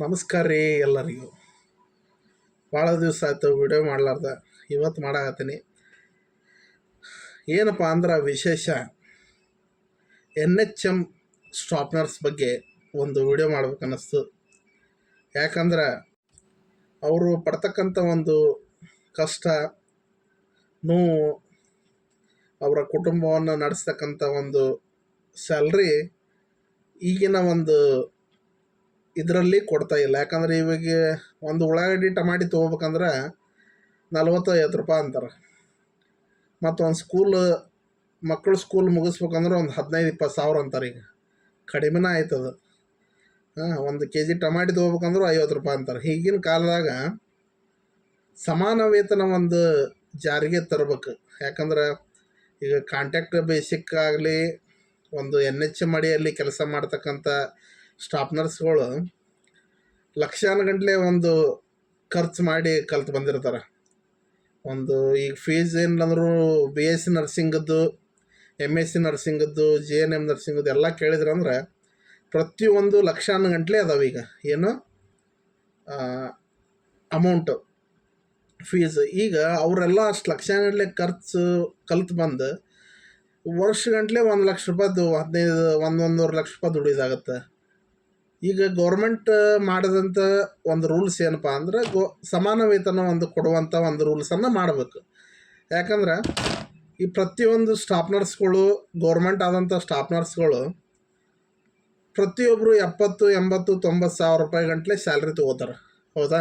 ನಮಸ್ಕಾರ ರೀ ಎಲ್ಲರಿಗೂ. ಭಾಳ ದಿವಸ ಆಯಿತು ವಿಡಿಯೋ ಮಾಡ್ಲಾರ್ದ. ಇವತ್ತು ಮಾಡಾಕತ್ತೀನಿ. ಏನಪ್ಪ ಅಂದ್ರೆ ವಿಶೇಷ? ಎನ್ ಎಚ್ ಎಂ ಸ್ಟಾಪ್ನರ್ಸ್ ಬಗ್ಗೆ ಒಂದು ವಿಡಿಯೋ ಮಾಡ್ಬೇಕು ಅನ್ನಿಸ್ತು ಯಾಕಂದ್ರೆ ಅವರು ಪಡ್ತಕ್ಕಂಥ ಒಂದು ಕಷ್ಟ, ನೋವು, ಅವರ ಕುಟುಂಬವನ್ನು ನಡೆಸ್ತಕ್ಕಂಥ ಒಂದು ಸ್ಯಾಲ್ರಿ ಈಗಿನ ಒಂದು ಇದರಲ್ಲಿ ಕೊಡ್ತಾ ಇಲ್ಲ. ಯಾಕಂದ್ರೆ ಇವಾಗ ಒಂದು ಉಳ್ಳಾಗಡ್ಡಿ ಟಮಾಟಿ ತೊಗೋಬೇಕಂದ್ರೆ ನಲ್ವತ್ತು ಐವತ್ತು ರೂಪಾಯಿ ಅಂತಾರೆ. ಮತ್ತು ಒಂದು ಸ್ಕೂಲ್ ಮಕ್ಕಳು ಸ್ಕೂಲ್ ಮುಗಿಸ್ಬೇಕಂದ್ರೆ ಒಂದು ಹದಿನೈದು, ಇಪ್ಪತ್ತು ಸಾವಿರ ಅಂತಾರೆ ಈಗ. ಕಡಿಮೆನೇ ಆಯ್ತದ ಹಾಂ, ಒಂದು ಕೆ ಜಿ ಟಮಾಟಿ ತೊಗೋಬೇಕಂದ್ರೆ ಐವತ್ತು ರೂಪಾಯಿ ಅಂತಾರೆ. ಈಗಿನ ಕಾಲದಾಗ ಸಮಾನ ವೇತನ ಒಂದು ಜಾರಿಗೆ ತರಬೇಕು. ಯಾಕಂದ್ರೆ ಈಗ ಕಾಂಟ್ಯಾಕ್ಟ್ ಬೇಸಿಕ್ ಆಗಲಿ, ಒಂದು ಎನ್ ಎಚ್ ಮಡಿಯಲ್ಲಿ ಕೆಲಸ ಮಾಡ್ತಕ್ಕಂಥ ಸ್ಟಾಫ್ ನರ್ಸ್ಗಳು ಲಕ್ಷಾನುಗಟ್ಲೆ ಒಂದು ಖರ್ಚು ಮಾಡಿ ಕಲ್ತು ಬಂದಿರ್ತಾರೆ. ಒಂದು ಈಗ ಫೀಸ್ ಏನಿಲ್ಲಂದ್ರೂ ಬಿ ಎಸ್ ಸಿ ನರ್ಸಿಂಗದ್ದು ಎಂ ಎಸ್ ಸಿ ನರ್ಸಿಂಗದ್ದು ಜೆ ಎನ್ ಎಂ ನರ್ಸಿಂಗದ್ದು ಎಲ್ಲ ಕೇಳಿದ್ರೆ ಅಂದ್ರೆ ಪ್ರತಿಯೊಂದು ಲಕ್ಷಾನುಗಟ್ಲೆ ಅದಾವೆ ಈಗ. ಏನು? ಅಮೌಂಟು ಫೀಸ್ ಈಗ ಅವರೆಲ್ಲ ಅಷ್ಟು ಲಕ್ಷಾನುಗಟ್ಲೆ ಖರ್ಚು ಕಲ್ತು ಬಂದು ವರ್ಷಗಂಟ್ಲೆ ಒಂದು ಲಕ್ಷ ರೂಪಾಯಿದು ಹದಿನೈದು ಒಂದೊಂದೂವರೆ ಲಕ್ಷ ರೂಪಾಯಿ ದುಡಿದಾಗತ್ತೆ ಈಗ ಗೌರ್ಮೆಂಟ್ ಮಾಡಿದಂಥ ಒಂದು ರೂಲ್ಸ್ ಏನಪ್ಪ ಅಂದ್ರೆ ಗೋ, ಸಮಾನ ವೇತನ ಒಂದು ಕೊಡುವಂಥ ಒಂದು ರೂಲ್ಸನ್ನು ಮಾಡಬೇಕು. ಯಾಕಂದ್ರೆ ಈ ಪ್ರತಿಯೊಂದು ಸ್ಟಾಫ್ ನರ್ಸ್ಗಳು ಗೌರ್ಮೆಂಟ್ ಆದಂಥ ಸ್ಟಾಫ್ ನರ್ಸ್ಗಳು ಪ್ರತಿಯೊಬ್ಬರು ಎಪ್ಪತ್ತು, ಎಂಬತ್ತು, ತೊಂಬತ್ತು ಸಾವಿರ ರೂಪಾಯಿ ಗಂಟಲೆ ಸ್ಯಾಲ್ರಿ ತೊಗೋತಾರೆ. ಹೌದಾ?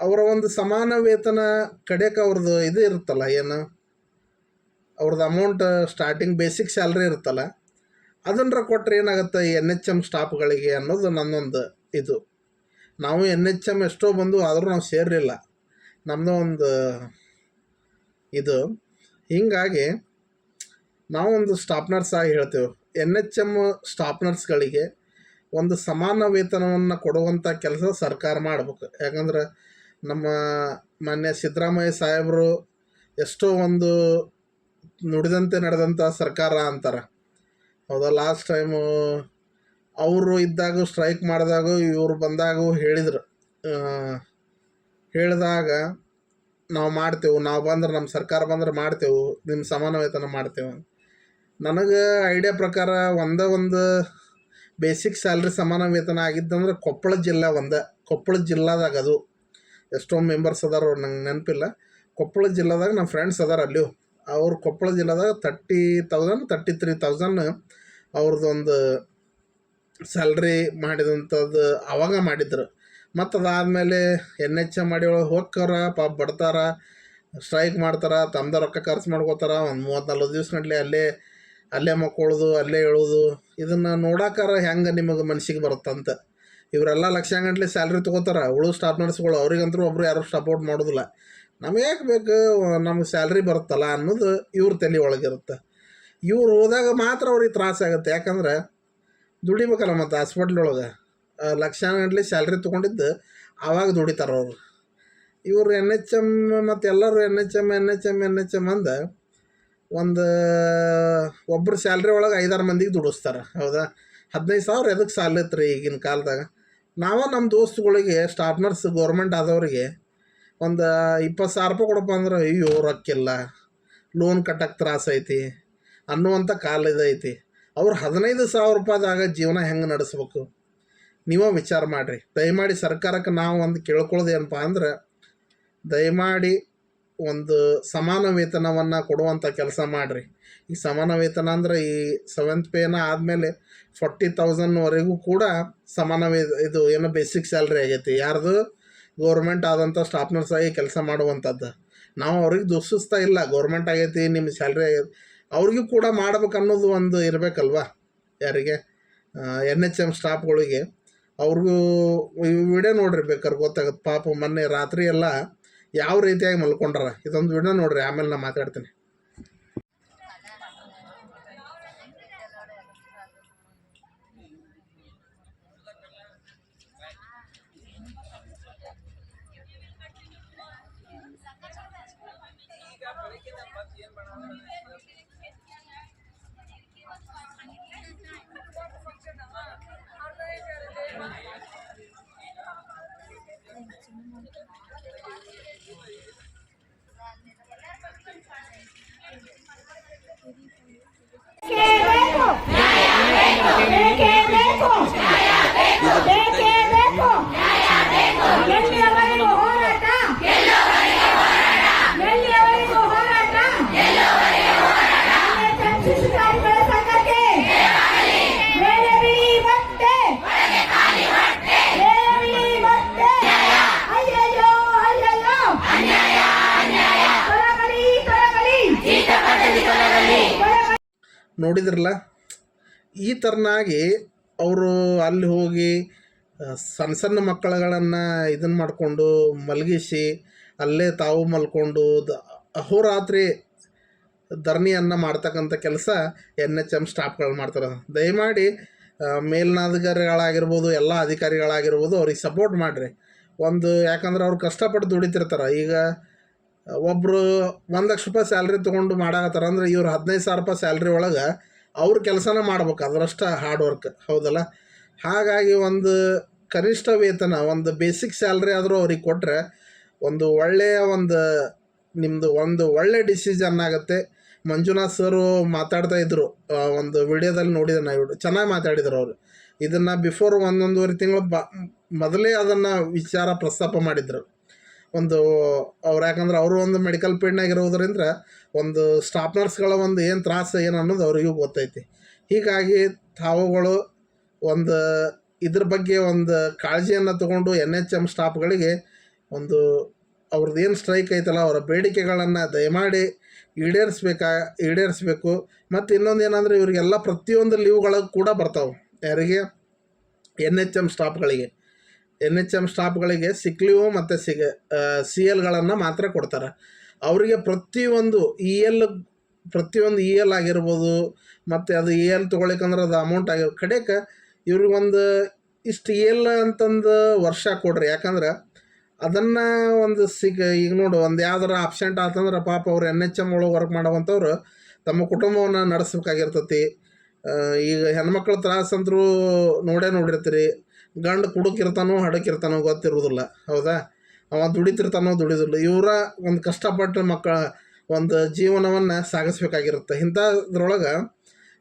ಅವರ ಒಂದು ಸಮಾನ ವೇತನ ಕಡೆಗೆ ಅವ್ರದ್ದು ಇದು ಇರುತ್ತಲ್ಲ ಏನು? ಅವ್ರದ್ದು ಅಮೌಂಟ್ ಸ್ಟಾರ್ಟಿಂಗ್ ಬೇಸಿಕ್ ಸ್ಯಾಲ್ರಿ ಇರುತ್ತಲ್ಲ. ಅದನ್ನರ ಕೊಟ್ಟರೆ ಏನಾಗುತ್ತೆ ಎನ್ ಎಚ್ ಎಂ ಸ್ಟಾಪ್ಗಳಿಗೆ ಅನ್ನೋದು ನನ್ನೊಂದು ಇದು. ನಾವು ಎನ್ ಎಚ್ ಎಂ ಎಷ್ಟೋ ಬಂದು ಆದರೂ ನಾವು ಸೇರಲಿಲ್ಲ. ನಮ್ಮದು ಒಂದು ಇದು. ಹೀಗಾಗಿ ನಾವೊಂದು ಸ್ಟಾಪ್ನರ್ಸ್ ಆಗಿ ಹೇಳ್ತೇವೆ. ಎನ್ ಎಚ್ ಎಂ ಸ್ಟಾಪ್ನರ್ಸ್ಗಳಿಗೆ ಒಂದು ಸಮಾನ ವೇತನವನ್ನು ಕೊಡುವಂಥ ಕೆಲಸ ಸರ್ಕಾರ ಮಾಡ್ಬೇಕು. ಯಾಕಂದ್ರೆ ನಮ್ಮ ಮಾನ್ಯ ಸಿದ್ದರಾಮಯ್ಯ ಸಾಹೇಬರು ಎಷ್ಟೋ ಒಂದು ನುಡಿದಂತೆ ನಡೆದಂಥ ಸರ್ಕಾರ ಅಂತಾರೆ. ಹೌದಾ? ಲಾಸ್ಟ್ ಟೈಮು ಅವರು ಇದ್ದಾಗ ಸ್ಟ್ರೈಕ್ ಮಾಡಿದಾಗ, ಇವರು ಬಂದಾಗ ಹೇಳಿದ್ರು. ಹೇಳಿದಾಗ ನಾವು ಮಾಡ್ತೇವೆ, ನಾವು ಬಂದ್ರೆ ನಮ್ಮ ಸರ್ಕಾರ ಬಂದ್ರೆ ಮಾಡ್ತೇವೆ ನಿಮ್ಮ ಸಮಾನ ವೇತನ ಮಾಡ್ತೇವೆ ನನಗೆ ಐಡಿಯಾ ಪ್ರಕಾರ ಒಂದೇ ಒಂದು ಬೇಸಿಕ್ ಸ್ಯಾಲ್ರಿ ಸಮಾನ ವೇತನ ಆಗಿದ್ದಂದ್ರೆ ಕೊಪ್ಪಳ ಜಿಲ್ಲೆ ಒಂದೇ. ಕೊಪ್ಪಳ ಜಿಲ್ಲಾದಾಗ ಅದು. ಎಷ್ಟೊಂದು ಮೆಂಬರ್ಸ್ ಅದಾರ ನಂಗೆ ನೆನಪಿಲ್ಲ. ಕೊಪ್ಪಳ ಜಿಲ್ಲಾದಾಗ ನಮ್ಮ ಫ್ರೆಂಡ್ಸ್ ಅದಾರ ಅಲ್ಲಿಯೂ. ಅವ್ರು Koppal ಜಿಲ್ಲಾದಾಗ thirty thousand thirty three thousand ಅವ್ರದ್ದೊಂದು ಸ್ಯಾಲ್ರಿ ಮಾಡಿದಂಥದ್ದು ಅವಾಗ ಮಾಡಿದ್ರು. ಮತ್ತು ಅದಾದಮೇಲೆ ಎನ್ ಎಚ್ ಎಂ ಮಾಡಿ ಒಳಗೆ ಹೋಗ್ತಾರ, ಪಾಪ ಬಡ್ತಾರ ಸ್ಟ್ರೈಕ್ ಮಾಡ್ತಾರೆ ತಮ್ಮದ ರೊಕ್ಕ ಖರ್ಚು ಮಾಡ್ಕೋತಾರ, ಒಂದು ಮೂವತ್ತು ನಲ್ವತ್ತು ದಿವ್ಸ ಗಂಟ್ಲೆ ಅಲ್ಲೇ ಅಲ್ಲೇ ಮಕ್ಕೊಳ್ಳೋದು ಅಲ್ಲೇ ಹೇಳೋದು, ಇದನ್ನು ನೋಡಾಕಾರ ಹೆಂಗೆ ನಿಮಗೆ ಮನ್ಸಿಗೆ ಬರುತ್ತಂತ. ಇವರೆಲ್ಲ ಲಕ್ಷಗಂಟ್ಲೆ ಸ್ಯಾಲ್ರಿ ತೊಗೋತಾರ, ಉಳು ಸ್ಟಾಫ್ ನರ್ಸ್ಗಳು ಅವ್ರಿಗಂತೂ ಒಬ್ರು ಯಾರು ಸಪೋರ್ಟ್ ಮಾಡೋದಿಲ್ಲ. ನಮಗೆ ಯಾಕೆ ಬೇಕು? ನಮ್ಗೆ ಸ್ಯಾಲ್ರಿ ಬರುತ್ತಲ್ಲ ಅನ್ನೋದು ಇವ್ರ ತಲೆ ಒಳಗಿರುತ್ತೆ. ಇವ್ರು ಹೋದಾಗ ಮಾತ್ರ ಅವ್ರಿಗೆ ತ್ರಾಸ ಆಗುತ್ತೆ. ಯಾಕಂದ್ರೆ ದುಡಿಬೇಕಲ್ಲ ಮತ್ತು ಹಾಸ್ಪಿಟ್ಲ್ ಒಳಗೆ. ಲಕ್ಷಾನುಗಟ್ಲೆ ಸ್ಯಾಲ್ರಿ ತೊಗೊಂಡಿದ್ದು ಆವಾಗ ದುಡಿತಾರೆ ಅವರು. ಇವರು ಎನ್ ಎಚ್ ಎಂ ಮತ್ತು ಎಲ್ಲರೂ N H M N H M N H M ಅಂದ ಒಂದು ಒಬ್ಬರು ಸ್ಯಾಲ್ರಿ ಒಳಗೆ ಐದಾರು ಮಂದಿಗೆ ದುಡಿಸ್ತಾರೆ. ಹೌದಾ? ಹದಿನೈದು ಸಾವಿರ ಎದಕ್ಕೆ ಸಾಲತ್ತೆ ರೀ ಈಗಿನ ಕಾಲದಾಗ? ನಾವು ನಮ್ಮ ದೋಸ್ತುಗಳಿಗೆ ಸ್ಟಾಫ್ ನರ್ಸ್ ಗೌರ್ಮೆಂಟ್ ಆದವ್ರಿಗೆ ಒಂದು ಇಪ್ಪತ್ತು ಸಾವಿರ ರೂಪಾಯಿ ಕೊಡಪ್ಪ ಅಂದ್ರೆ, ಅಯ್ಯೋ ರೊಕ್ಕಿಲ್ಲ. ಲೋನ್ ಕಟ್ಟಕ್ಕೆ ತ್ರಾಸ ಐತಿ. ಅನ್ನುವಂಥ ಕಾಲ ಇದೈತಿ. ಅವ್ರು ಹದಿನೈದು ಸಾವಿರ ರೂಪಾಯಿದಾಗ ಜೀವನ ಹೆಂಗೆ ನಡೆಸ್ಬೇಕು? ನೀವೇ ವಿಚಾರ ಮಾಡಿರಿ. ದಯಮಾಡಿ ಸರ್ಕಾರಕ್ಕೆ ನಾವು ಒಂದು ಕೇಳ್ಕೊಳ್ಳೋದು ಏನಪ್ಪ ಅಂದ್ರೆ, ದಯಮಾಡಿ ಒಂದು ಸಮಾನ ವೇತನವನ್ನು ಕೊಡುವಂಥ ಕೆಲಸ ಮಾಡಿರಿ. ಈ ಸಮಾನ ವೇತನ ಅಂದ್ರೆ ಈ ಸೆವೆಂತ್ ಪೇನ ಆದಮೇಲೆ ಫಾರ್ಟಿ ತೌಸಂಡ್ವರೆಗೂ ಕೂಡ ಸಮಾನ ವೇ ಇದು ಏನೋ ಬೇಸಿಕ್ ಸ್ಯಾಲ್ರಿ ಆಗೈತಿ. ಯಾರ್ದು? ಗೌರ್ಮೆಂಟ್ ಆದಂಥ ಸ್ಟಾಫ್ನರ್ಸ್ ಆಗಿ ಕೆಲಸ ಮಾಡುವಂಥದ್ದು ನಾವು ಅವ್ರಿಗೆ ದೂಷಿಸ್ತಾ ಇಲ್ಲ. ಗೌರ್ಮೆಂಟ್ ಆಗೈತಿ ನಿಮ್ಮ ಸ್ಯಾಲ್ರಿ ಆಗೈತಿ. ಅವ್ರಿಗೂ ಕೂಡ ಮಾಡ್ಬೇಕು ಅನ್ನೋದು ಒಂದು ಇರಬೇಕಲ್ವ? ಯಾರಿಗೆ? ಎನ್ ಎಚ್ ಎಂ ಸ್ಟಾಫ್ಗಳಿಗೆ ಅವ್ರಿಗೂ ವಿಡಿಯೋ ನೋಡ್ರಿ ಬೇಕಾದ್ರೆ ಗೊತ್ತಾಗುತ್ತೆ. ಪಾಪ ಮೊನ್ನೆ ರಾತ್ರಿ ಎಲ್ಲ ಯಾವ ರೀತಿಯಾಗಿ ಮಲ್ಕೊಂಡ್ರ? ಇದೊಂದು ವಿಡಿಯೋ ನೋಡ್ರಿ, ಆಮೇಲೆ ನಾನು ಮಾತಾಡ್ತೀನಿ. ನೋಡಿದ್ರಲ್ಲ? ಈ ಥರನಾಗಿ ಅವರು ಅಲ್ಲಿ ಹೋಗಿ ಸಣ್ಣ ಸಣ್ಣ ಮಕ್ಕಳುಗಳನ್ನು ಇದನ್ನು ಮಾಡಿಕೊಂಡು ಮಲಗಿಸಿ, ಅಲ್ಲೇ ತಾವು ಮಲ್ಕೊಂಡು ದ, ಅಹೋರಾತ್ರಿ ಧರಣಿಯನ್ನು ಮಾಡ್ತಕ್ಕಂಥ ಕೆಲಸ ಎನ್ ಎಚ್ ಎಂ ಸ್ಟಾಫ್ಗಳು ಮಾಡ್ತಾರೆ. ದಯಮಾಡಿ ಮೇಲ್ನಾಧಿಕಾರಿಗಳಾಗಿರ್ಬೋದು, ಎಲ್ಲ ಅಧಿಕಾರಿಗಳಾಗಿರ್ಬೋದು, ಅವ್ರಿಗೆ ಸಪೋರ್ಟ್ ಮಾಡಿರಿ. ಒಂದು ಯಾಕಂದ್ರೆ ಅವ್ರು ಕಷ್ಟಪಟ್ಟು ದುಡಿತಿರ್ತಾರೆ. ಈಗ ಒಬ್ಬರು ಒಂದು ಲಕ್ಷ ರೂಪಾಯಿ ಸ್ಯಾಲ್ರಿ ತೊಗೊಂಡು ಮಾಡಾಕತ್ತಾರ. ಅಂದ್ರೆ ಇವ್ರು ಹದಿನೈದು ಸಾವಿರ ರೂಪಾಯಿ ಸ್ಯಾಲ್ರಿ ಒಳಗೆ ಅವ್ರ ಕೆಲಸನ ಮಾಡ್ಬೇಕು ಅದರಷ್ಟು ಹಾರ್ಡ್ ವರ್ಕ್ ಹೌದಲ್ಲ? ಹಾಗಾಗಿ ಒಂದು ಕನಿಷ್ಠ ವೇತನ, ಒಂದು ಬೇಸಿಕ್ ಸ್ಯಾಲ್ರಿ ಆದರೂ ಅವ್ರಿಗೆ ಕೊಟ್ಟರೆ ಒಂದು ಒಳ್ಳೆಯ ಒಂದು ನಿಮ್ಮದು ಒಂದು ಒಳ್ಳೆ ಡಿಸಿಷನ್ ಆಗುತ್ತೆ. ಮಂಜುನಾಥ್ ಸರು ಮಾತಾಡ್ತಾ ಇದ್ರು ಒಂದು ವಿಡಿಯೋದಲ್ಲಿ ನೋಡಿದೆ ನಾ ಇವ್ರು. ಚೆನ್ನಾಗಿ ಮಾತಾಡಿದ್ರು ಅವರು. ಇದನ್ನು ಬಿಫೋರ್ ಒಂದೊಂದೂವರೆ ತಿಂಗಳು ಬ, ಮೊದಲೇ ಅದನ್ನು ವಿಚಾರ ಪ್ರಸ್ತಾಪ ಮಾಡಿದ್ರು. ಒಂದು, ಅವ್ರು ಯಾಕಂದ್ರೆ ಅವರು ಒಂದು ಮೆಡಿಕಲ್ ಫೀಲ್ಡ್ನಾಗ ಇರೋದ್ರಿಂದ ಒಂದು ಸ್ಟಾಪ್ನರ್ಸ್ಗಳ ಒಂದು ಏನು ತ್ರಾಸು ಏನು ಅನ್ನೋದು ಅವರಿಗೂ ಗೊತ್ತೈತಿ. ಹೀಗಾಗಿ ತಾವುಗಳು ಒಂದು ಇದ್ರ ಬಗ್ಗೆ ಒಂದು ಕಾಳಜಿಯನ್ನು ತಗೊಂಡು ಎನ್ ಎಚ್ ಎಂ ಸ್ಟಾಫ್ಗಳಿಗೆ ಒಂದು ಅವ್ರದ್ದು ಏನು ಸ್ಟ್ರೈಕ್ ಐತಲ್ಲ ಅವರ ಬೇಡಿಕೆಗಳನ್ನು ದಯಮಾಡಿ ಈಡೇರಿಸ್ಬೇಕಾ, ಈಡೇರಿಸ್ಬೇಕು. ಮತ್ತು ಇನ್ನೊಂದು ಏನಂದರೆ ಇವರಿಗೆಲ್ಲ ಪ್ರತಿಯೊಂದು ಲೀವ್ಗಳಿಗೆ ಕೂಡ ಬರ್ತಾವೆ. ಯಾರಿಗೆ? ಎನ್ ಎಚ್ ಎಂ ಸ್ಟಾಫ್ಗಳಿಗೆ ಎನ್ ಎಚ್ ಎಂ ಸ್ಟಾಫ್ಗಳಿಗೆ ಸಿಕ್ಲಿಓ ಮತ್ತು ಸಿಗ ಸಿ ಎಲ್ಗಳನ್ನು ಮಾತ್ರ ಕೊಡ್ತಾರೆ. ಅವರಿಗೆ ಪ್ರತಿಯೊಂದು ಇ ಎಲ್ ಪ್ರತಿಯೊಂದು ಇ ಎಲ್ ಆಗಿರ್ಬೋದು, ಮತ್ತು ಅದು ಇ ಎಲ್ ತೊಗೊಳಿಕಂದ್ರೆ ಅದು ಅಮೌಂಟ್ ಆಗಿರೋ ಕಡೆಗೆ ಇವ್ರಿಗೊಂದು ಇಷ್ಟು ಇ ಎಲ್ ಅಂತಂದು ವರ್ಷ ಕೊಡ್ರಿ. ಯಾಕಂದ್ರೆ ಅದನ್ನು ಒಂದು ಸಿಗ, ಈಗ ನೋಡು, ಒಂದು ಯಾವ್ದಾರ ಆಬ್ಸೆಂಟ್ ಆತಂದ್ರೆ ಪಾಪ ಅವ್ರು ಎನ್ ಎಚ್ ಎಂ ಒಳಗೆ ವರ್ಕ್ ಮಾಡುವಂಥವ್ರು ತಮ್ಮ ಕುಟುಂಬವನ್ನು ನಡೆಸ್ಬೇಕಾಗಿರ್ತೈತಿ. ಈಗ ಹೆಣ್ಮಕ್ಳ ತ್ರಾಸಂತರೂ ನೋಡೇ ನೋಡಿರ್ತೀರಿ. ಗಂಡು ಕುಡುಕಿರ್ತಾನೋ ಹಡಕಿರ್ತಾನೋ ಗೊತ್ತಿರೋದಿಲ್ಲ ಹೌದಾ? ಅವ ದುಡಿತಿರ್ತಾನೋ ದುಡಿದಿಲ್ಲ. ಇವರ ಒಂದು ಕಷ್ಟಪಟ್ಟು ಮಕ್ಕಳ ಒಂದು ಜೀವನವನ್ನು ಸಾಗಿಸ್ಬೇಕಾಗಿರುತ್ತೆ. ಇಂಥದ್ರೊಳಗೆ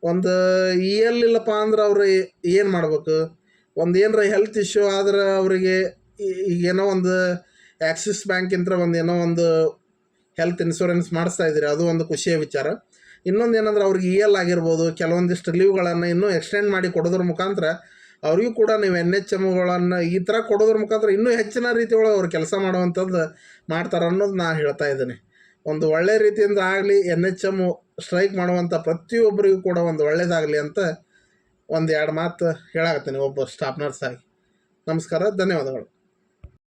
ಒಂದು ಇ ಎಲ್ ಇಲ್ಲಪ್ಪ ಅಂದ್ರೆ ಅವ್ರು ಏನು ಮಾಡ್ಬೇಕು? ಒಂದು ಏನರ ಹೆಲ್ತ್ ಇಶ್ಯೂ ಆದ್ರೆ ಅವರಿಗೆ ಈಗೇನೋ ಒಂದು ಆ್ಯಕ್ಸಿಸ್ ಬ್ಯಾಂಕಿಂದ ಒಂದು ಏನೋ ಒಂದು ಹೆಲ್ತ್ ಇನ್ಶೂರೆನ್ಸ್ ಮಾಡಿಸ್ತಾ ಇದ್ದೀರಿ, ಅದು ಒಂದು ಖುಷಿಯ ವಿಚಾರ. ಇನ್ನೊಂದು ಏನಂದ್ರೆ ಅವ್ರಿಗೆ ಇ ಎಲ್ ಆಗಿರ್ಬೋದು, ಕೆಲವೊಂದಿಷ್ಟು ಲೀವ್ಗಳನ್ನು ಇನ್ನೂ ಎಕ್ಸ್ಟೆಂಡ್ ಮಾಡಿ ಕೊಡೋದ್ರ ಮುಖಾಂತರ ಅವರಿಗೂ ಕೂಡ ನೀವು ಎನ್ ಎಚ್ ಎಮ್ಗಳನ್ನು ಈ ಥರ ಕೊಡೋದ್ರ ಮುಖಾಂತರ ಇನ್ನೂ ಹೆಚ್ಚಿನ ರೀತಿ ಒಳಗೆ ಅವ್ರು ಕೆಲಸ ಮಾಡುವಂಥದ್ದು ಮಾಡ್ತಾರೆ ಅನ್ನೋದು ನಾನು ಹೇಳ್ತಾ ಇದ್ದೀನಿ. ಒಂದು ಒಳ್ಳೆ ರೀತಿಯಿಂದ ಆಗಲಿ, ಎನ್ ಎಚ್ ಎಂ ಸ್ಟ್ರೈಕ್ ಮಾಡುವಂಥ ಪ್ರತಿಯೊಬ್ಬರಿಗೂ ಕೂಡ ಒಂದು ಒಳ್ಳೆಯದಾಗಲಿ ಅಂತ ಒಂದು ಎರಡು ಮಾತು ಹೇಳಾಕತ್ತೀನಿ ಒಬ್ಬ ಸ್ಟಾಫ್ ನರ್ಸ್ ಆಗಿ ನಮಸ್ಕಾರ, ಧನ್ಯವಾದಗಳು.